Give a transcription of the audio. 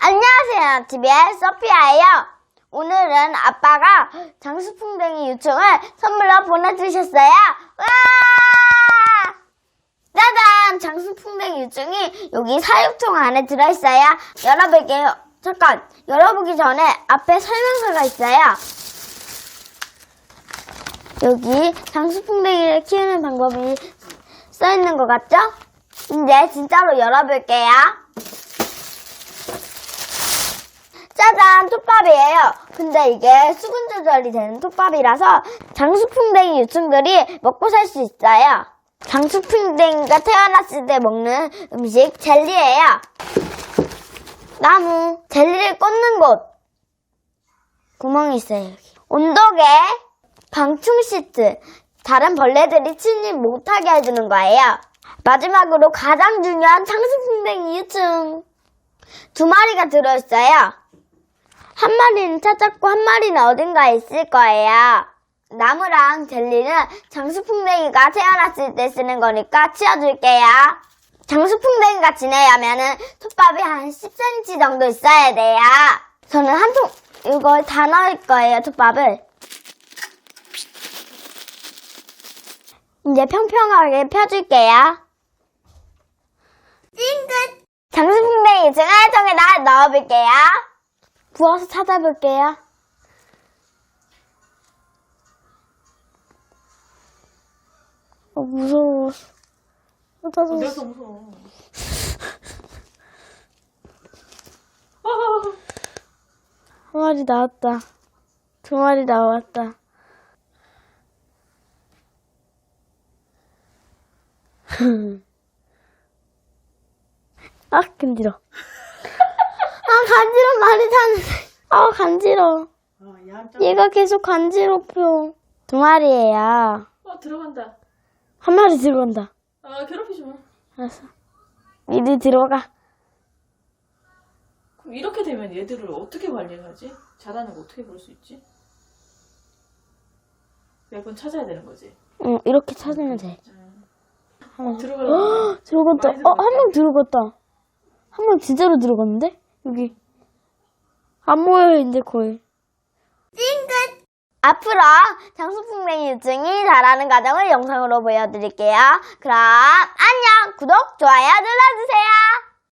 안녕하세요. TV의 소피아예요. 오늘은 아빠가 장수풍뎅이 유충을 선물로 보내주셨어요. 와! 짜잔! 장수풍뎅이 유충이 여기 사육통 안에 들어있어요. 열어볼게요. 잠깐, 열어보기 전에 앞에 설명서가 있어요. 여기 장수풍뎅이를 키우는 방법이 써있는 것 같죠? 이제 진짜로 열어볼게요. 짜잔, 톱밥이에요. 근데 이게 수분 조절이 되는 톱밥이라서 장수풍뎅이 유충들이 먹고 살 수 있어요. 장수풍뎅이가 태어났을 때 먹는 음식 젤리예요. 나무, 젤리를 꽂는 곳. 구멍이 있어요, 여기. 온도계, 방충 시트. 다른 벌레들이 침입 못하게 해주는 거예요. 마지막으로 가장 중요한 장수풍뎅이 유충. 두 마리가 들어있어요. 한 마리는 찾았고 한 마리는 어딘가에 있을 거예요. 나무랑 젤리는 장수풍뎅이가 태어났을 때 쓰는 거니까 치워줄게요. 장수풍뎅이가 지내려면은 톱밥이 한 10cm 정도 있어야 돼요. 저는 한 통, 이걸 다 넣을 거예요, 톱밥을. 이제 평평하게 펴줄게요. 찡긋! 장수풍뎅이 증알통에다 넣어볼게요. 부어서 찾아볼게요. 어, 무서워. 어, 나 좀- 내가 더 무서워. 한 마리 나왔다. 두 마리 나왔다. 아, 간지러. 아, 간지러 말이 타는데. 아, 간지러. 어, 얌전. 얘가 계속 간지럽혀. 두 마리예요. 어, 들어간다. 한 마리 들어간다. 아, 괴롭히지 마. 알았어. 이리 들어가. 그럼 이렇게 되면 얘들을 어떻게 관리를 하지? 자라는 거 어떻게 볼 수 있지? 매번 찾아야 되는 거지. 응, 이렇게 찾으면 돼. 어, 들어가라. 헉, 들어갔다. 많이 어, 한명 들어갔다. 한 명 진짜로 들어갔는데? 여기. 안 보여요, 이제 거의. 찡긋! 앞으로 장수풍뎅이 유충이 자라는 과정을 영상으로 보여드릴게요. 그럼 안녕! 구독, 좋아요 눌러주세요!